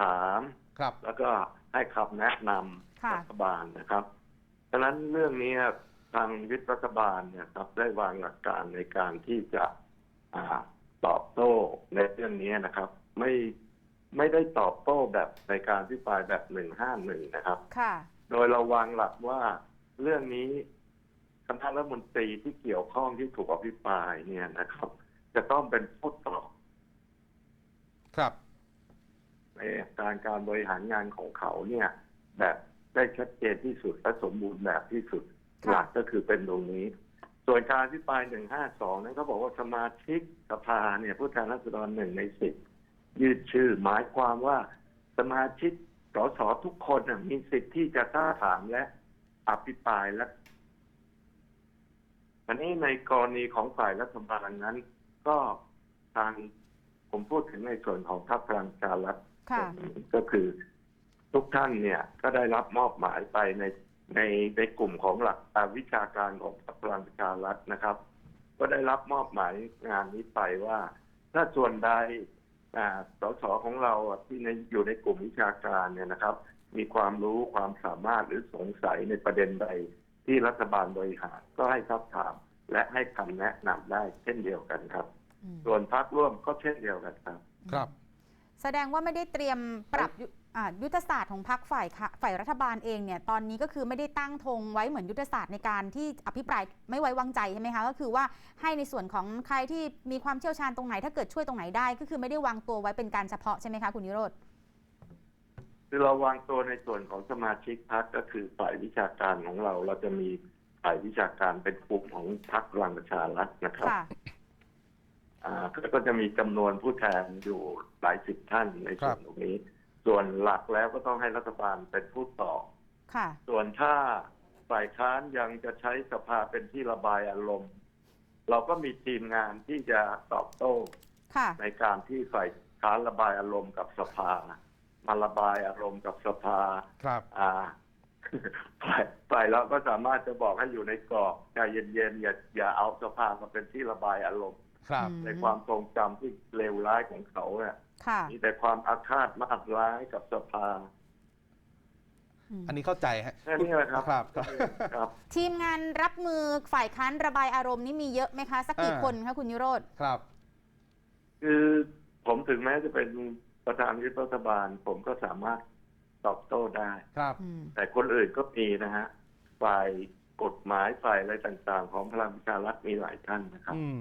ถาม ครับ แล้วก็ให้คำแนะนำค่ะ รัฐบาลนะครับฉะนั้นเรื่องนี้ทางวิทย์รัฐบาลเนี่ยครับได้วางหลักการในการที่จะอ่าตอบโต้ในเรื่องนี้นะครับ ไม่ไม่ได้ตอบโต้แบบในการพิปรายแบบหนึ่งห้าหนึ่งนะครับ ค่ะ โดยเราวางหลักว่าเรื่องนี้คณะรัฐมนตรีที่เกี่ยวข้องที่ถูกอภิปรายเนี่ยนะครับ จะต้องเป็นผู้ตอบ ครับ ในการการบริหารงานของเขาเนี่ย แบบได้ชัดเจนที่สุดและสมบูรณ์แบบที่สุดค่ะหลักก็คือเป็นตรงนี้ ส่วนการอภิปรายหนึ่งห้าสองนั้นเขาบอกว่าสมาชิกสภาเนี่ยผู้แทนราษฎรหนึ่งในสิบยืดชื่อหมายความว่าสมาชิกสสทุกคนน่ะมีสิทธิ์ที่จะท้าถามและอภิปรายและอันนี้ในกรณีของฝ่ายรัฐบาลนั้น ก็ทางผมพูดถึงในส่วนของพรรคพลังประชารัฐค่ะ ก็คือทุกท่านเนี่ยก็ได้รับมอบหมายไปในในในกลุ่มของหลักการวิชาการของพรรคพลังประชารัฐนะครับ ก็ได้รับมอบหมายงานนี้ไปว่า ถ้าส่วนใดอ่าสสของเราอะที่ในอยู่ในกลุ่มวิชาการเนี่ยนะครับ มีความรู้ความสามารถหรือสงสัยในประเด็นใดที่รัฐบาลบริหารก็ให้ทักถาม และให้คำแนะนำได้เช่นเดียวกันครับอืมส่วนพักร่วมก็เช่นเดียวกันครับ ครับ แสดงว่าไม่ได้เตรียมปรับยุอ่ายุทธศาสตร์ของพรรคฝ่ายค่ะฝ่ายรัฐบาลเองเนี่ยตอนนี้ก็คือไม่ได้ตั้งธงไว้เหมือนยุทธศาสตร์ในการที่อภิปรายไม่ไว้วางใจใช่ไหมคะก็คือว่าให้ในส่วนของใครที่มีความเชี่ยวชาญตรงไหน ถ้าเกิดช่วยตรงไหนได้ ก็คือไม่ได้วางตัวไว้เป็นการเฉพาะใช่ไหมคะคุณนิโรธคือเราวางตัวในส่วนของสมาชิกพรรคก็คือฝ่ายวิชาการของเราเราจะมีฝ่ายวิชาการเป็นกลุ่มของพรรคพลังประชารัฐนะครับค่ะอ่า ก็จะมีจำนวนผู้แทนอยู่หลายสิบท่านในส่วนตรงนี้ ส่วนหลักแล้วก็ต้องให้รัฐบาลเป็นผู้ตอบค่ะส่วนถ้าฝ่ายค้านยังจะใช้สภาเป็นที่ระบายอารมณ์ เราก็มีทีมงานที่จะตอบโต้ค่ะในการที่ฝ่ายค้านระบายอารมณ์กับสภามาระบายอารมณ์กับสภาครับอ่า ฝ่ายฝ่ายเราก็สามารถจะบอกให้อยู่ในกรอบใจเย็นๆอย่าอย่าเอาสภามาเป็นที่ระบายอารมณ์ ครับ อืม ในความทรงจำที่เลวร้ายของเขาเนี่ยค่ะ มีแต่ความอาฆาตมาดร้ายกับสภามอันนี้เข้าใจฮะแค่นี้แหละครับครับ ครับ ทีมงานรับมือฝ่ายค้านระบายอารมณ์นี่มีเยอะไหมคะ สักกี่อ่า คนคะคุณนิโรธ ครับ คือผมถึงแม้จะเป็นประธานวิปรัฐบาล ผมก็สามารถ ตอบโต้ได้ ครับ อืม แต่คนอื่นก็มีนะฮะฝ่ายกฎหมายฝ่ายอะไรต่างๆ ของพลังประชารัฐมีหลายท่านนะครับ อืม